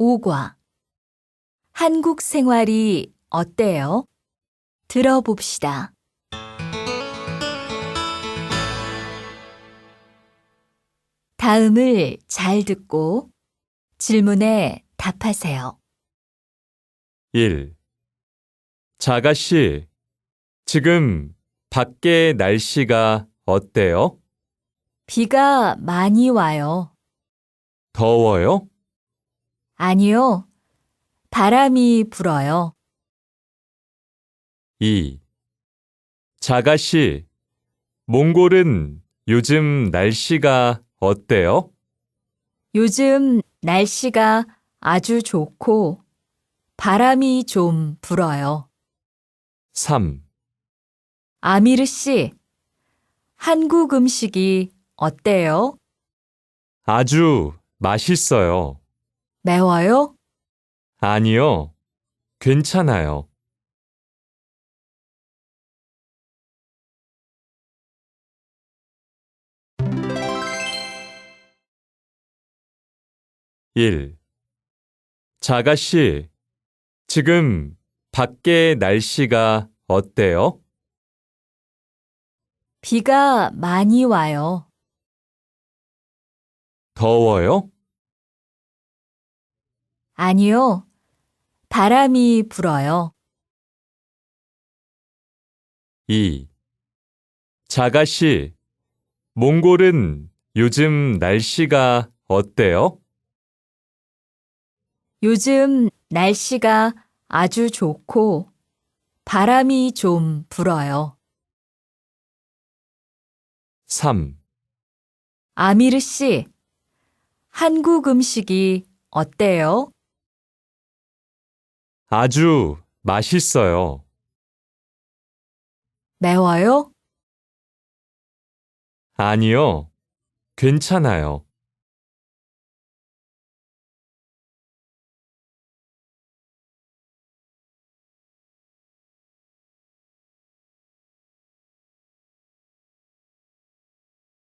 5과 한국 생활이 어때요? 들어봅시다. 다음을 잘 듣고 질문에 답하세요. 1. 자가 씨, 지금 밖에 날씨가 어때요? 비가 많이 와요. 더워요? 아니요. 바람이 불어요. 2. 자가씨, 몽골은 요즘 날씨가 어때요? 요즘 날씨가 아주 좋고 바람이 좀 불어요. 3. 아미르 씨, 한국 음식이 어때요? 아주 맛있어요. 매워요? 아니요. 괜찮아요. 일. 자가 씨, 지금 밖에 날씨가 어때요? 비가 많이 와요. 더워요? 아니요. 바람이 불어요. 2. 자가씨, 몽골은 요즘 날씨가 어때요? 요즘 날씨가 아주 좋고 바람이 좀 불어요. 3. 아미르 씨, 한국 음식이 어때요? 아주 맛있어요. 매워요? 아니요. 괜찮아요.